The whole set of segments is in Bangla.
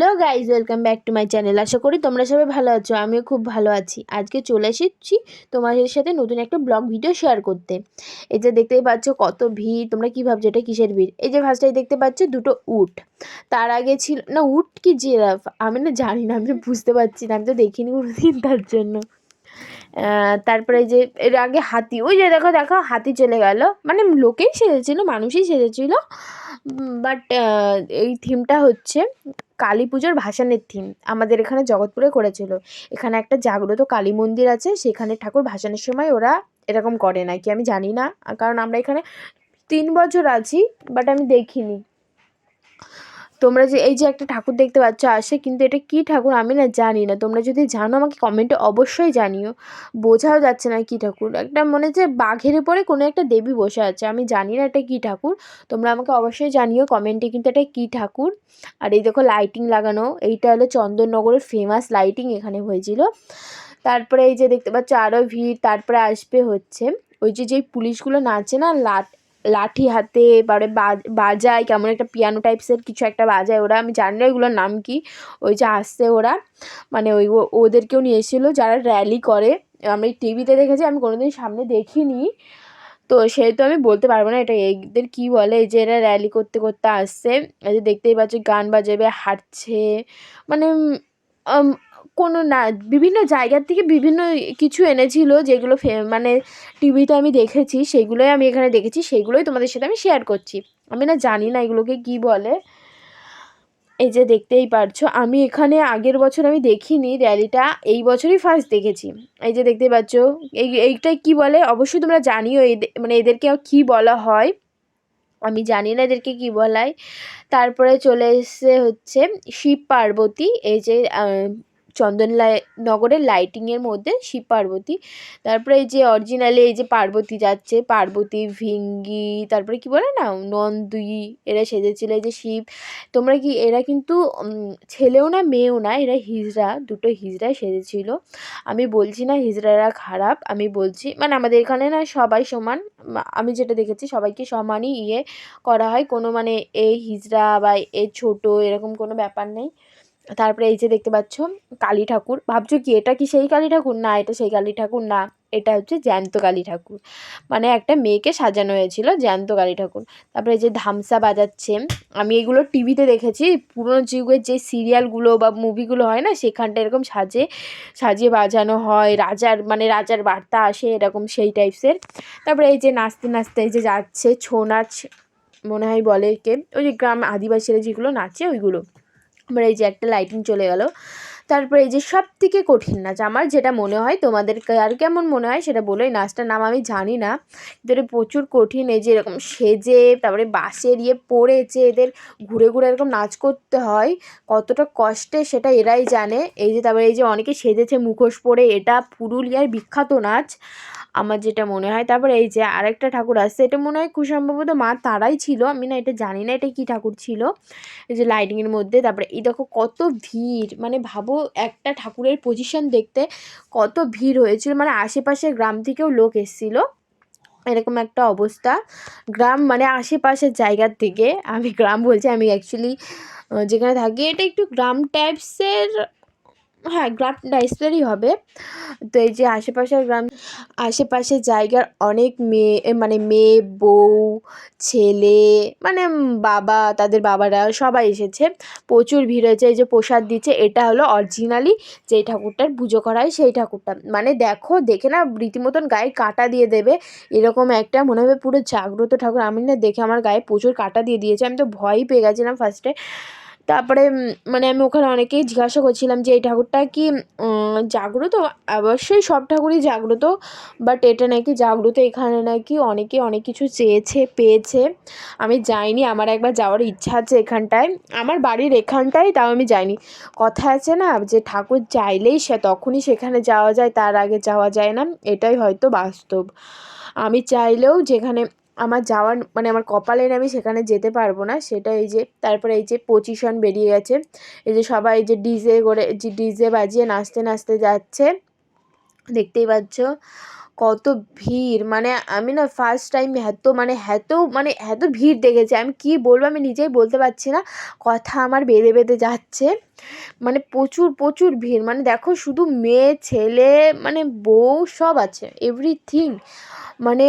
Hello guys welcome back to my channel. আশা করি তোমরা সবাই ভালো আছো, আমিও খুব ভালো আছি। আজকে চলে এসেছি তোমাদের সাথে নতুন একটা ব্লগ ভিডিও শেয়ার করতে। এই যে দেখতেই পাচ্ছ কত ভিড়, তোমরা কী ভাবছ এটা কিসের ভিড়? এই যে ফার্স্টে দেখতে পাচ্ছ দুটো উট। তার আগে ছিল, না উট কি জিরাফ? আমি না জানি না, আমি বুঝতে পারছি না, আমি তো দেখিনি কোনোদিন তার জন্য। তারপরে যে, এর আগে হাতি, ওই যে দেখো দেখো, হাতি চলে গেল। মানে লোকেই সেজেছিল, মানুষই সেজেছিল। বাট এই থিমটা হচ্ছে কালী পুজোর ভাসানের থিম আমাদের এখানে জগৎপুরে করেছিল। এখানে একটা জাগ্রত কালী মন্দির আছে, সেখানে ঠাকুর ভাসানের সময় ওরা এরকম করে নাকি? আমি জানি না, কারণ আমরা এখানে তিন বছর আছি বাট আমি দেখিনি। তোমরা যে এই যে একটা ঠাকুর দেখতে পাচ্ছ আসে কিন্তু এটা কী ঠাকুর আমি না জানি না। তোমরা যদি জানো আমাকে কমেন্টে অবশ্যই জানিও। বোঝাও যাচ্ছে না কী ঠাকুর। একটা মনে হচ্ছে বাঘের উপরে কোনো একটা দেবী বসে আছে। আমি জানি না এটা কী ঠাকুর। তোমরা আমাকে অবশ্যই জানিও কমেন্টে কিন্তু এটা কী ঠাকুর। আর এই দেখো লাইটিং লাগানো। এইটা হলো চন্দননগরের ফেমাস লাইটিং এখানে হয়েছিল। তারপরে এই যে দেখতে পাচ্ছ আরও ভিড়। তারপরে আসবে হচ্ছে ওই যে যেই পুলিশগুলো নাচে না, লাট লাঠি হাতে, এবারে বাজায়, কেমন একটা পিয়ানো টাইপসের কিছু একটা বাজায় ওরা, আমি জানি না ওইগুলোর নাম কি, ওই যে আসছে ওরা মানে ওই ওদেরকেও নিয়ে এসেছিল, যারা র্যালি করে, আমি টিভিতে দেখেছি, আমি কোনোদিন সামনে দেখিনি, তো সেহেতু আমি বলতে পারব না এটা, এদের কী বলে যে এরা র্যালি করতে করতে আসছে, এই যে দেখতেই পাচ্ছি, গান বাজাবে, হাঁটছে মানে কোনো না, বিভিন্ন জায়গার থেকে বিভিন্ন কিছু এনেছিল যেগুলো মানে টিভিতে আমি দেখেছি, সেগুলোই আমি এখানে দেখেছি, সেগুলোই তোমাদের সাথে আমি শেয়ার করছি। আমি না জানি না এগুলোকে কী বলে। এই যে দেখতেই পারছ, আমি এখানে আগের বছর আমি দেখিনি র্যালিটা এই বছরই ফার্স্ট দেখেছি। এই যে দেখতেই পাচ্ছ, এই, এইটাই কী বলে? অবশ্যই তোমরা জানিও মানে এদেরকে কী বলা হয়। আমি জানি না এদেরকে কী বলায়। তারপরে চলে এসছে হচ্ছে শিব পার্বতী, এই যে চন্দন লাই, নগরের লাইটিংয়ের মধ্যে শিব পার্বতী। তারপরে এই যে অরিজিনালি এই যে পার্বতী যাচ্ছে, পার্বতী, ভিঙ্গি, তারপরে কি বলে না, নন্দী, এরা সেজেছিল এই যে শিব। তোমরা কি, এরা কিন্তু ছেলেও না, মেয়েও না, এরা হিজড়া, দুটো হিজড়াই সেজেছিল। আমি বলছি না হিজড়ারা খারাপ, আমি বলছি মানে আমাদের এখানে না সবাই সমান আমি যেটা দেখেছি সবাইকে সমানই ইয়ে করা হয়। কোনো মানে এ হিজড়া বা এ ছোট এরকম কোনো ব্যাপার নেই। তারপরে এই যে দেখতে পাচ্ছ, কালী ঠাকুর। ভাবছ কি, এটা কি সেই কালী ঠাকুর? না, এটা সেই কালী ঠাকুর না। এটা হচ্ছে জ্যান্ত কালী ঠাকুর। মানে একটা মেয়েকে সাজানো হয়েছিল জ্যান্ত কালী ঠাকুর। তারপরে যে ধামসা বাজাচ্ছে, আমি এগুলো টিভিতে দেখেছি। পুরোনো যুগের যে সিরিয়ালগুলো বা মুভিগুলো হয় না, সেখানটা এরকম সাজে, সাজিয়ে বাজানো হয়। রাজার মানে রাজার বার্তা আসে এরকম সেই টাইপসের তারপরে এই যে নাচতে নাচতে এই যে যাচ্ছে, ছৌ নাচ মনে হয় বলে কে ওই যে গ্রাম আদিবাসীরা যেগুলো নাচে, ওইগুলো। এবার এই যে একটা লাইটিং চলে গেল। তারপরে এই যে সব থেকে কঠিন নাচ, আমার যেটা মনে হয় তোমাদেরকে আর কেমন মনে হয় সেটা বলো, এই নাচটার নাম আমি জানি না। কিন্তু এটা প্রচুর কঠিন, এই যে এরকম সেজে, তারপরে বাসের ইয়ে পড়েছে, এদের ঘুরে ঘুরে এরকম নাচ করতে হয়, কতটা কষ্টে সেটা এরাই জানে। এই যে তারপরে এই যে অনেকে সেজেছে মুখোশ পরে, এটা পুরুলিয়ার বিখ্যাত নাচ। আমার যেটা মনে হয়। তারপরে এই যে আরেকটা ঠাকুর আসছে, এটা মনে হয় খুব সম্ভবত মা তারাই ছিল, আমি না এটা জানি না এটা কী ঠাকুর ছিল। এই যে লাইটিংয়ের মধ্যে, তারপরে এই দেখো কত ভিড় মানে ভাবো একটা ঠাকুরের পজিশন দেখতে কত ভিড় হয়েছিল মানে আশেপাশের গ্রাম থেকেও লোক এসেছিল। এরকম একটা অবস্থা। গ্রাম মানে আশেপাশের জায়গার থেকে আমি গ্রাম বলছি, আমি অ্যাকচুয়ালি যেখানে থাকি, এটা একটু গ্রাম টাইপসের হ্যাঁ গ্রাম টাইপসেরই হবে। তো এই যে আশেপাশের গ্রাম আশেপাশের জায়গার অনেক মেয়ে মানে মেয়ে, বউ, ছেলে মানে বাবা, তাদের বাবারা সবাই এসেছে। প্রচুর ভিড় হয়েছে। এই যে প্রসাদ দিচ্ছে, এটা হলো অরিজিনালি যেই ঠাকুরটার পুজো করা হয় সেই ঠাকুরটা। মানে দেখো, দেখে না, রীতিমতন গায়ে কাটা দিয়ে দেবে। এরকম একটা মনে হবে পুরো জাগ্রত ঠাকুর। আমি না দেখে আমার গায়ে প্রচুর কাটা দিয়ে দিয়েছে। আমি তো ভয়ই পেয়ে গেছিলাম ফার্স্টে তারপরে মানে আমি ওখানে অনেকেই জিজ্ঞাসা করছিলাম যে এই ঠাকুরটা কি জাগ্রত? অবশ্যই সব ঠাকুরই জাগ্রত বাট এটা নাকি জাগ্রত, এখানে নাকি অনেকে অনেক কিছু চেয়েছে, পেয়েছে। আমি যাইনি, আমার একবার যাওয়ার ইচ্ছা আছে এখানটায়। আমার বাড়ির এখানটায়, তাও আমি যাইনি। কথা আছে না, যে ঠাকুর চাইলেই সে, তখনই সেখানে যাওয়া যায়, তার আগে যাওয়া যায় না, এটাই হয়তো বাস্তব। আমি চাইলেও যেখানে আমার যাওয়ার মানে আমার কপালে আমি সেখানে যেতে পারব না। সেটা এই যে, তারপরে এই যে পজিশন বেরিয়ে গেছে। এই যে সবাই যে ডিজে করে ডিজে বাজিয়ে নাচতে নাচতে যাচ্ছে। দেখতেই পাচ্ছ কত ভিড়। মানে আমি না ফার্স্ট টাইম এত মানে এত মানে এত ভিড় দেখেছি। আমি কি বলব, আমি নিজেই বলতে পারছি না। কথা আমার বেঁধে বেঁধে যাচ্ছে। মানে প্রচুর প্রচুর ভিড়। মানে দেখো শুধু মেয়ে, ছেলে মানে বউ সব আছে। এভরিথিং মানে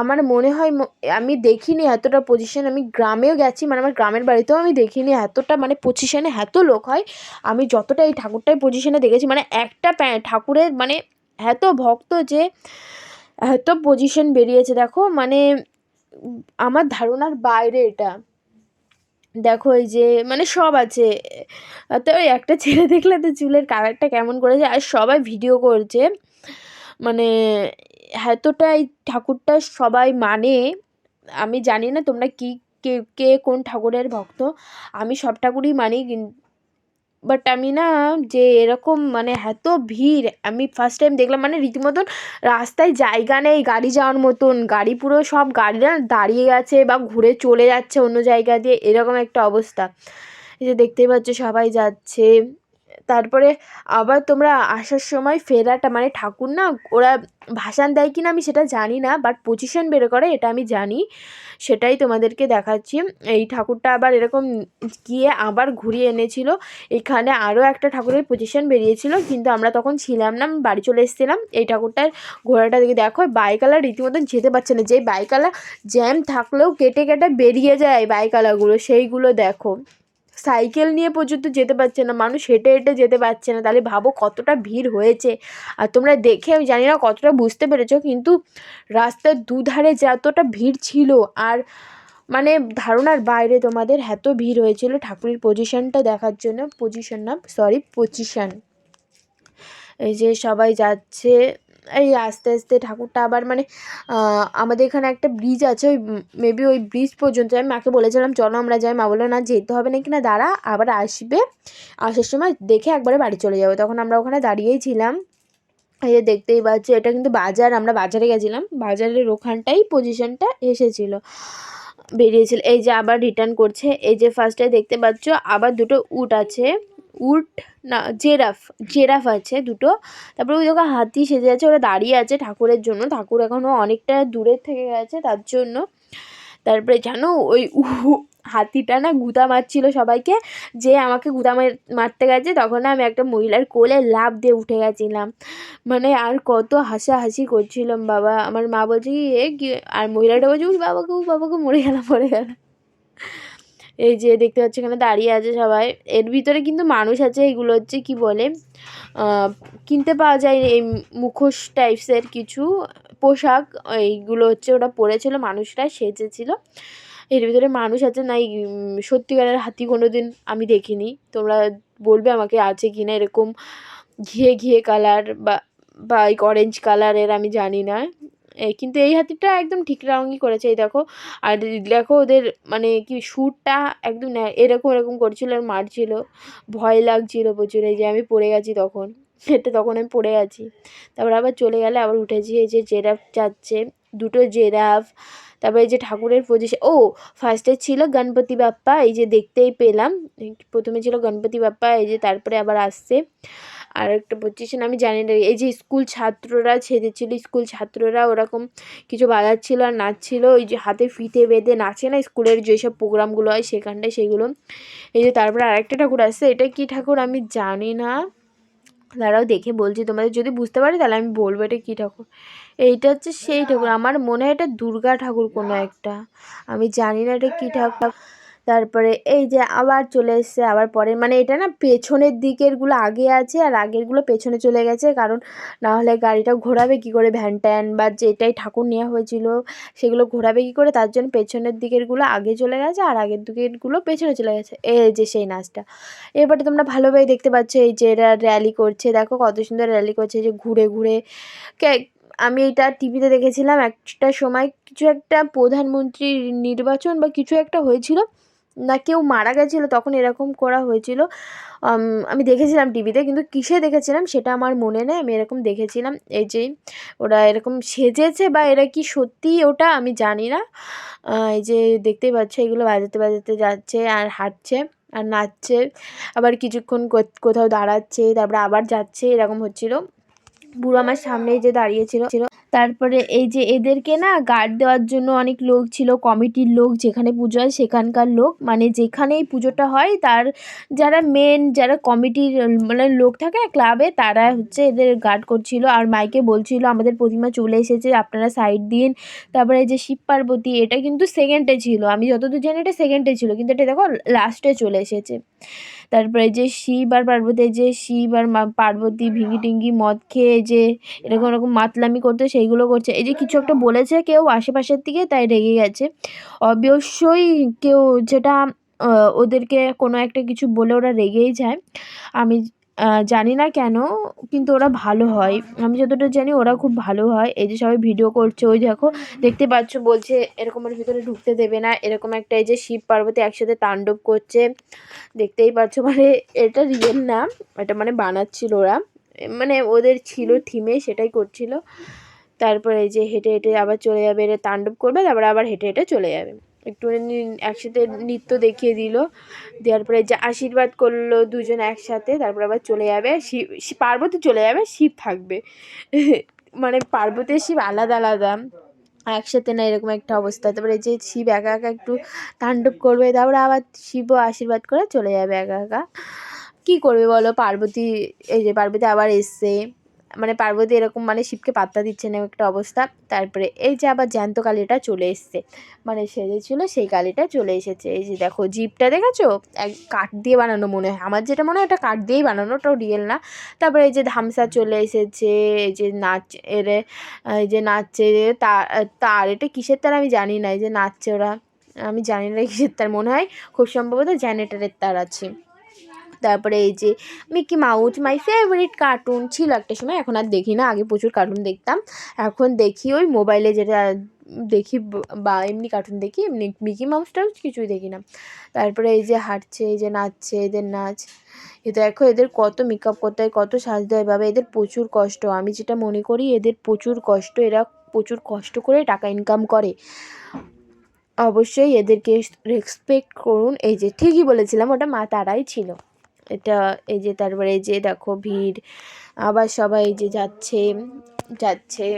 আমার মনে হয় আমি দেখিনি এতটা পজিশন আমি গ্রামেও গেছি মানে আমার গ্রামের বাড়িতেও আমি দেখিনি এতটা মানে পজিশনে এত লোক হয়। আমি যতটা এই ঠাকুরটাই পজিশনে দেখেছি মানে একটা ঠাকুরের মানে এত ভক্ত যে এত পজিশন বেরিয়েছে, দেখো মানে আমার ধারণার বাইরে এটা। দেখো, এই যে মানে সব আছে। তো ওই একটা ছেলে দেখলে তো চুলের কালারটা কেমন করেছে, আর সবাই ভিডিও করছে। মানে এতটাই ঠাকুরটা সবাই মানে আমি জানি না তোমরা কি, কে কে কোন ঠাকুরের ভক্ত, আমি সব ঠাকুরই মানি বাট আমি না যে এরকম মানে এত ভিড়, আমি ফার্স্ট টাইম দেখলাম মানে রীতিমতন রাস্তায় জায়গা নেই, গাড়ি যাওয়ার মতন, গাড়ি পুরো সব গাড়িরা দাঁড়িয়ে গেছে বা ঘুরে চলে যাচ্ছে অন্য জায়গা দিয়ে, এরকম একটা অবস্থা। এই যে দেখতেই পাচ্ছ সবাই যাচ্ছে। তারপরে আবার তোমরা আসার সময় ফেরাটা মানে ঠাকুর না ওরা ভাসান দেয় কি না আমি সেটা জানি না বাট পজিশন বের করে এটা আমি জানি, সেটাই তোমাদেরকে দেখাচ্ছি। এই ঠাকুরটা আবার এরকম গিয়ে আবার ঘুরিয়ে এনেছিল। এখানে আরও একটা ঠাকুরের পজিশন বেরিয়েছিল, কিন্তু আমরা তখন ছিলাম না, বাড়ি চলে এসেছিলাম। এই ঠাকুরটার ঘোড়াটা দিকে দেখো, বাইকালা রীতিমতন যেতে পারছে না। যেই বাইকালা জ্যাম থাকলেও কেটে কেটে বেরিয়ে যায় বাইকালাগুলো, সেইগুলো দেখো। সাইকেল নিয়ে পর্যন্ত যেতে পারছে না, মানুষ হেঁটে হেঁটে যেতে পারছে না, তাহলে ভাবো কতটা ভিড় হয়েছে। আর তোমরা দেখে, আমি জানি না কতটা বুঝতে পেরেছ, কিন্তু রাস্তার দুধারে যতটা ভিড় ছিল, আর মানে ধারণার বাইরে তোমাদের এত ভিড় হয়েছিল ঠাকুরের পজিশনটা দেখার জন্য পজিশন না সরি পজিশন এই যে সবাই যাচ্ছে এই আস্তে আস্তে ঠাকুরটা আবার মানে আমাদের এখানে একটা ব্রিজ আছে, ওই মেবি ওই ব্রিজ পর্যন্ত। আমি মাকে বলেছিলাম, চলো আমরা যাই। মা বলল, না, যেতে হবে না কি না দাঁড়া, আবার আসবে। আসার সময় দেখে একবারে বাড়ি চলে যাব। তখন আমরা ওখানে দাঁড়িয়েই ছিলাম। এই যে দেখতেই পাচ্ছি, এটা কিন্তু বাজার। আমরা বাজারে গেছিলাম। বাজারের ওখানটাই পজিশনটা এসেছিল। বেরিয়েছিল। এই যে আবার রিটার্ন করছে। এই যে ফার্স্টে দেখতে পাচ্ছ, আবার দুটো উট আছে। উট, না, জেরাফ জেরাফ আছে দুটো। তারপরে ওই দেখো হাতি সেজে আছে, ওরা দাঁড়িয়ে আছে ঠাকুরের জন্য। ঠাকুর এখনও অনেকটা দূরের থেকে গেছে তার জন্য। তারপরে জানো ওই হাতিটা না গুঁতা মারছিল সবাইকে, যে আমাকে গুঁতা মারতে গেছে, তখন আমি একটা মহিলার কোলে লাভ দিয়ে উঠে গেছিলাম। মানে আর কত হাসাহাসি করছিলাম, বাবা। আমার মা বলছে কি? আর মহিলাটা বলছে বাবাকে বাবাকে মরে গেলাম মরে গেলাম। এই যে দেখতে পাচ্ছি এখানে দাঁড়িয়ে আছে সবাই। এর ভিতরে কিন্তু মানুষ আছে, এগুলো হচ্ছে কি বলে কিনতে পাওয়া যায় এই মুখোশ টাইপসের কিছু পোশাক। এইগুলো হচ্ছে ওটা পরেছিল, মানুষরা সেজেছিল। এর ভিতরে মানুষ আছে নাই সত্যিকারের হাতি কোনো দিন আমি দেখিনি। তোমরা বলবে আমাকে আছে কি না, এরকম ঘিয়ে ঘিয়ে কালার বা বা অরেঞ্জ কালারের আমি জানি না। কিন্তু এই হাতিটা একদম ঠিক রঙই করেছে, এই দেখো। আর দেখো ওদের মানে কি সুরটা একদম এরকম এরকম করছিল আর মারছিল। ভয় লাগছিল প্রচুর, এই যে আমি পড়ে গেছি তখন। এটা তখন আমি পড়ে গেছি তারপর আবার চলে গেলে আবার উঠেছি, এই যে জেরাফ যাচ্ছে দুটো জেরাফ। তারপরে এই যে ঠাকুরের পজিশন ও ফার্স্টে ছিল গণপতি বাপ্পা, এই যে দেখতেই পেলাম। প্রথমে ছিল গণপতি বাপ্পা, এই যে তারপরে আবার আসছে। আর একটা পজিশন আমি জানি না, এই যে স্কুল ছাত্ররা ছেড়েছিল স্কুল ছাত্ররা ওরকম কিছু বাজাচ্ছিল আর নাচছিল, ওই যে হাতে ফিতে বেঁধে নাচে না স্কুলের যেসব প্রোগ্রামগুলো হয় সেখানটায় সেগুলো। এই যে তারপরে আরেকটা ঠাকুর আসছে, এটা কি ঠাকুর আমি জানি না। তারাও দেখে বলছি তোমাদের, যদি বুঝতে পারি তাহলে আমি বলব এটা কী ঠাকুর। এইটা হচ্ছে সেই ঠাকুর, আমার মনে হয় এটা দুর্গা ঠাকুর কোনো একটা। আমি জানি না এটা কী ঠাকুর। তারপরে এই যে আবার চলে এসছে, আবার পরে। মানে এটা না পেছনের দিকেরগুলো আগে আছে আর আগেরগুলো পেছনে চলে গেছে। কারণ না হলে গাড়িটা ঘোরাবে কী করে? ভ্যান ট্যান বা যেটাই ঠাকুর নেওয়া হয়েছিল, সেগুলো ঘোরাবে কী করে? তার জন্য পেছনের দিকেরগুলো আগে চলে গেছে আর আগের দিকেরগুলো পেছনে চলে গেছে। এই যে সেই নাচটা। এরপরে তোমরা ভালোভাবে দেখতে পাচ্ছ এই যে এরা র্যালি করছে। দেখো কত সুন্দর র্যালি করছে যে ঘুরে ঘুরে। আমি এটা টিভিতে দেখেছিলাম। একটা সময় কিছু একটা প্রধানমন্ত্রীর নির্বাচন বা কিছু একটা হয়েছিল। না কেউ মারা গেছিল তখন এরকম করা হয়েছিল। আমি দেখেছিলাম টিভিতে কিন্তু কিসে দেখেছিলাম সেটা আমার মনে নেই, আমি এরকম দেখেছিলাম। এই যে ওরা এরকম সেজেছে বা এরা কি সত্যিই ওটা আমি জানি না। এই যে দেখতেই পাচ্ছ এগুলো বাজাতে বাজাতে যাচ্ছে আর হাঁটছে আর নাচছে, আবার কিছুক্ষণ কোথাও দাঁড়াচ্ছে, তারপরে আবার যাচ্ছে, এরকম হচ্ছিল। পুরো আমার সামনেই যে দাঁড়িয়েছিল ছিল তারপরে এই যে এদেরকে না গার্ড দেওয়ার জন্য অনেক লোক ছিল কমিটির লোক, যেখানে পুজো হয় সেখানকার লোক। মানে যেখানেই পুজোটা হয়, তার যারা মেন যারা কমিটির মানে লোক থাকে ক্লাবে তারা হচ্ছে এদের গার্ড করছিল। আর মাইকে বলছিল, আমাদের প্রতিমা চলে এসেছে, আপনারা সাইড দিন। তারপরে যে শিব পার্বতী, এটা কিন্তু সেকেন্ডে ছিল। আমি যতদূর জানি এটা সেকেন্ডে ছিল, কিন্তু এটা দেখো লাস্টে চলে এসেছে। তারপরে যে শিব আর পার্বতী যে শিব আর পার্বতী, ভিঙ্গি টিঙ্গি, মদ খেয়ে যে এরকম এরকম মাতলামি করতে সেইগুলো করছে। এই যে কিছু একটা বলেছে কেউ আশেপাশের দিকে, তাই রেগে গেছে। অবশ্যই কেউ যেটা ওদেরকে কোনো একটা কিছু বলে ওরা রেগেই যায়। আমি জানি না কেন, কিন্তু ওরা ভালো হয়। আমি যতটা জানি ওরা খুব ভালো হয়। এই যে সবাই ভিডিও করছে, ওই দেখো, দেখতে পাচ্ছ বলছে এরকমের ভিতরে ঢুকতে দেবে না। এরকম একটা এই যে শিব পার্বতী একসাথে তাণ্ডব করছে। দেখতেই পাচ্ছ মানে এটা রিয়েল না, এটা মানে বানাচ্ছিল ওরা। মানে ওদের ছিল থিমে সেটাই করছিল। তারপরে এই যে হেঁটে হেঁটে আবার চলে যাবে এটা তাণ্ডব করবে, তারপরে আবার হেঁটে হেঁটে চলে যাবে। একটুখানি একসাথে নৃত্য দেখিয়ে দিল। দেওয়ার পরে যে আশীর্বাদ করল দুজন একসাথে, তারপর আবার চলে যাবে। শিব পার্বতী চলে যাবে, শিব থাকবে। মানে পার্বতী শিব আলাদা আলাদা, একসাথে না এরকম একটা অবস্থা। তারপরে যে শিব একা একা একটু তাণ্ডব করবে, তারপরে আবার শিবও আশীর্বাদ করে চলে যাবে একা একা। কী করবে বলো? পার্বতী, এই যে পার্বতী আবার এসছে। মানে পার্বতী এরকম মানে শিবকে পাত্তা দিচ্ছে না একটা অবস্থা। তারপরে এই যে আবার জ্যান্ত কালীটা চলে এসছে। মানে সে যে সেজেছিল সেই কালীটা চলে এসেছে। এই যে দেখো জিপটা দেখেছ? এক কাঠ দিয়ে বানানো মনে হয়। আমার যেটা মনে হয় ওটা কাঠ দিয়েই বানানো ওটাও রিয়েল না। তারপরে এই যে ধামসা চলে এসেছে, এই যে নাচ এরে, এই যে নাচছে তার তার, এটা কিসের তার আমি জানি না। এই যে নাচছে ওরা। আমি জানি না কিসের তার। মনে হয় খুব সম্ভবত জেনারেটারের তার আছে। তারপরে এই যে Mickey Mouse my favourite cartoon ছিল একটা সময়, এখন আর দেখি না, আগে প্রচুর কার্টুন দেখতাম। এখন দেখি ওই মোবাইলে যেটা দেখি বা এমনি কার্টুন দেখি, এমনি মিকি মাউসটাও কিছুই দেখি না। তারপরে এই যে হাঁটছে, এই যে নাচছে, এদের নাচ, এ দেখো এদের কত মেকআপ করতে হয়, কত সাজতে হয়, বাবা, এদের প্রচুর কষ্ট। আমি যেটা মনে করি, এদের প্রচুর কষ্ট, এরা প্রচুর কষ্ট করে টাকা ইনকাম করে। অবশ্যই এদেরকে রেসপেক্ট করুন। এই যে ঠিকই বলেছিলাম, ওটা মা, তারাই ছিল। এটা এই যে তারপরে এই যে দেখো ভিড়, আবার সবাই যে যাচ্ছে যাচ্ছে।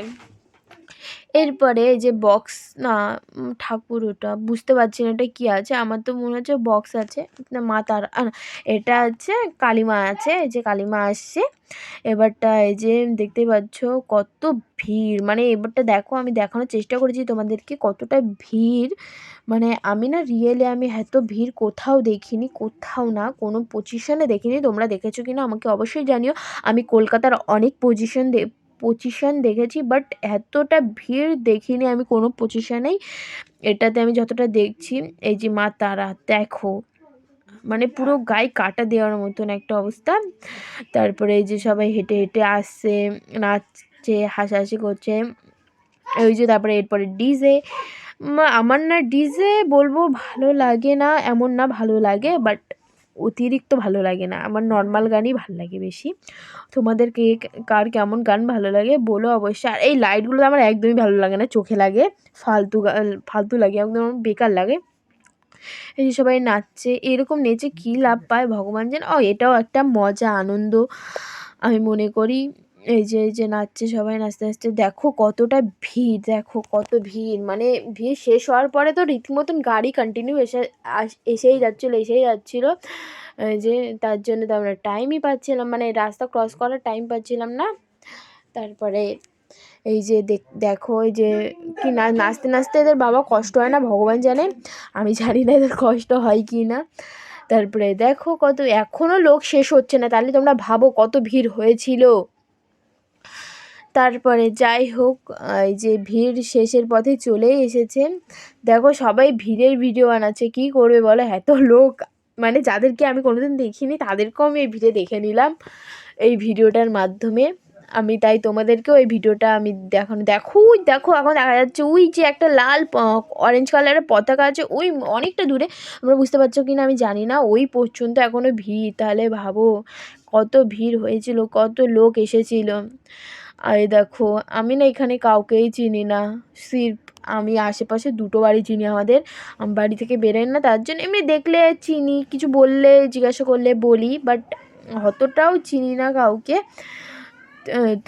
এরপরে এই যে বক্স না ঠাকুর ওটা, বুঝতে পারছি না এটা কী আছে, আমার তো মনে হচ্ছে বক্স আছে, না, মা তার এটা আছে, কালীমা আছে, এই যে কালীমা আসছে। এবারটা এই যে দেখতে পাচ্ছ কত ভিড় মানে এবারটা দেখো, আমি দেখানোর চেষ্টা করেছি তোমাদেরকে কতটা ভিড়। মানে আমি না রিয়েলি আমি এত ভিড় কোথাও দেখিনি, কোথাও না, কোনো পজিশনে দেখিনি। তোমরা দেখেছ কি না আমাকে অবশ্যই জানিও। আমি কলকাতার অনেক পজিশন দে পজিশন দেখেছি বাট এতটা ভিড় দেখিনি আমি কোনো পজিশনেই এটাতে আমি যতটা দেখছি, এই যে মা তারা, দেখো মানে পুরো গায়ে কাটা দেওয়ার মতন একটা অবস্থা। তারপরে এই যে সবাই হেঁটে হেঁটে আসছে, নাচছে, হাসাহাসি করছে। ওই যে তারপরে এরপরে ডিজে আমার না ডিজে বলব ভালো লাগে না, এমন না ভালো লাগে বাট অতিরিক্ত ভালো লাগে না। আমার নর্মাল গানই ভালো লাগে বেশি। তোমাদের কে, কার কেমন গান ভালো লাগে বলো অবশ্যই। আর এই লাইটগুলো আমার একদমই ভালো লাগে না, চোখে লাগে, ফালতু ফালতু লাগে, একদম বেকার লাগে। এই যে সবাই নাচছে, এরকম নেচে কী লাভ পায় ভগবান যেন? ও, এটাও একটা মজা, আনন্দ, আমি মনে করি। এই যে এই যে নাচছে সবাই, নাচতে নাচতে, দেখো কতটা ভিড়, দেখো কত ভিড়। মানে ভিড় শেষ হওয়ার পরে তো রীতিমতন গাড়ি কন্টিনিউ এসে এসেই যাচ্ছিল এসেই যাচ্ছিল। যে তার জন্য তো আমরা টাইমই পাচ্ছিলাম মানে রাস্তা ক্রস করার টাইম পাচ্ছিলাম না। তারপরে এই যে দেখো এই যে কি না, নাচতে নাচতে এদের বাবা কষ্ট হয় না, ভগবান জানে। আমি জানি না এদের কষ্ট হয় কি না। তারপরে দেখো কত এখনও লোক শেষ হচ্ছে না, তাহলে তোমরা ভাবো কত ভিড় হয়েছিল। তারপরে যাই হোক এই যে ভিড় শেষের পথে চলেই এসেছে। দেখো, সবাই ভিড়ের ভিডিও বানাচ্ছে, কী করবে বলো? এত লোক মানে যাদেরকে আমি কোনোদিন দেখিনি, তাদেরকেও আমি এই ভিড়ে দেখে নিলাম, এই ভিডিওটার মাধ্যমে। আমি তাই তোমাদেরকেও এই ভিডিওটা আমি দেখানো, দেখো দেখো, এখন দেখা যাচ্ছে, ওই যে একটা লাল অরেঞ্জ কালারের পতাকা আছে, ওই অনেকটা দূরে। তোমরা বুঝতে পারছ কি না আমি জানি না, ওই পর্যন্ত এখনও ভিড়। তাহলে ভাবো, কত ভিড় হয়েছিল, কত লোক এসেছিল। আর এই দেখো, আমি না এখানে কাউকেই চিনি না। সির্ফ আমি আশেপাশে দুটো বাড়ি চিনি আমাদের। আমি বাড়ি থেকে বেরোই না, তার জন্য এমনি দেখলে চিনি, কিছু বললে, জিজ্ঞাসা করলে বলি বাট অতটাও চিনি না কাউকে।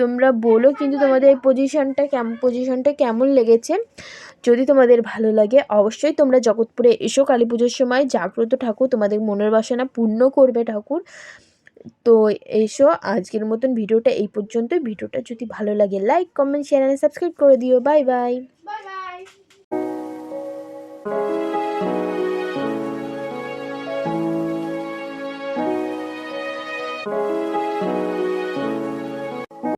তোমরা বলো কিন্তু তোমাদের এই পজিশনটা কেম পজিশনটা কেমন লেগেছে? যদি তোমাদের ভালো লাগে, অবশ্যই তোমরা জগৎপুরে এসো। কালী পুজোর সময় জাগ্রত ঠাকুর, তোমাদের মনের বাসনা পূর্ণ করবে ঠাকুর। তো এইসব আজকের মতন ভিডিওটা এই পর্যন্ত ভিডিওটা যদি ভালো লাগে like comment share and subscribe করে দিও। Bye bye bye bye